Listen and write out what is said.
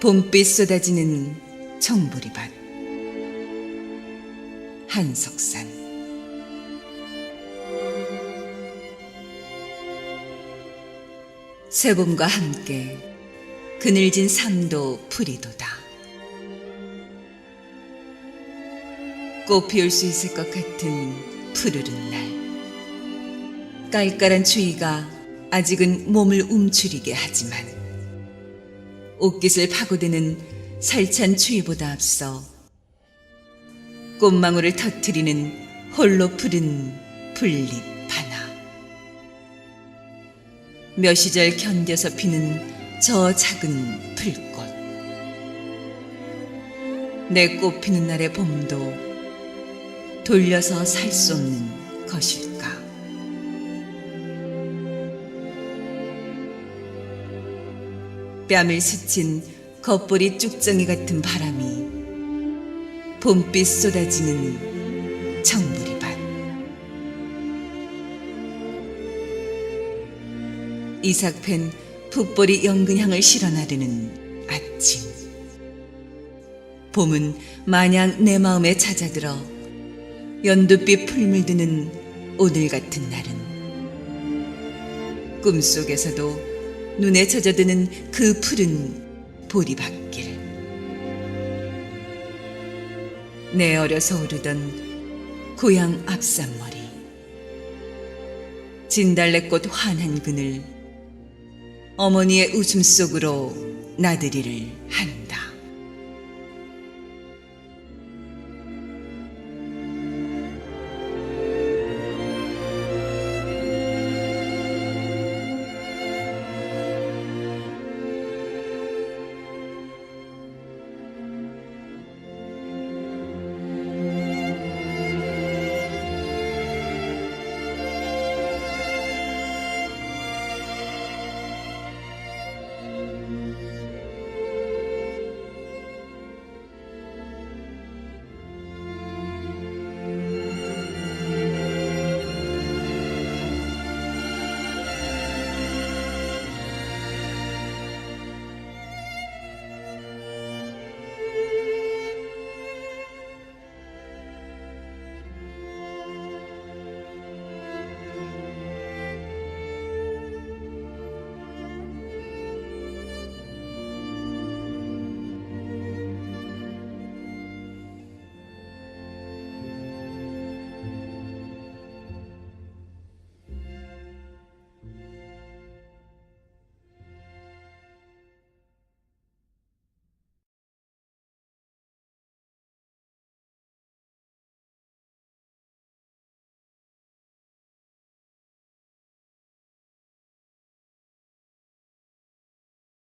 봄빛 쏟아지는 청보리밭. 한석산. 새봄과 함께 그늘진 삶도 풀이도다. 꽃 피울 수 있을 것 같은 푸르른 날. 깔깔한 추위가 아직은 몸을 움츠리게 하지만 옷깃을 파고드는 살찬 추위보다 앞서 꽃망울을 터트리는 홀로 푸른 풀잎 하나. 몇 시절 견뎌서 피는 저 작은 풀꽃. 내 꽃 피는 날의 봄도 돌려서 살 수 없는 것일까 뺨을 스친 겉보리 쭉정이 같은 바람이 봄빛 쏟아지는 청부리 밭. 이삭팬 풋보리 연근향을 실어나르는 아침. 봄은 마냥 내 마음에 찾아들어 연두빛 풀물 드는 오늘 같은 날은 꿈속에서도 눈에 젖어드는 그 푸른 보리밭길. 내 어려서 오르던 고향 앞산머리. 진달래꽃 환한 그늘. 어머니의 웃음 속으로 나들이를 한다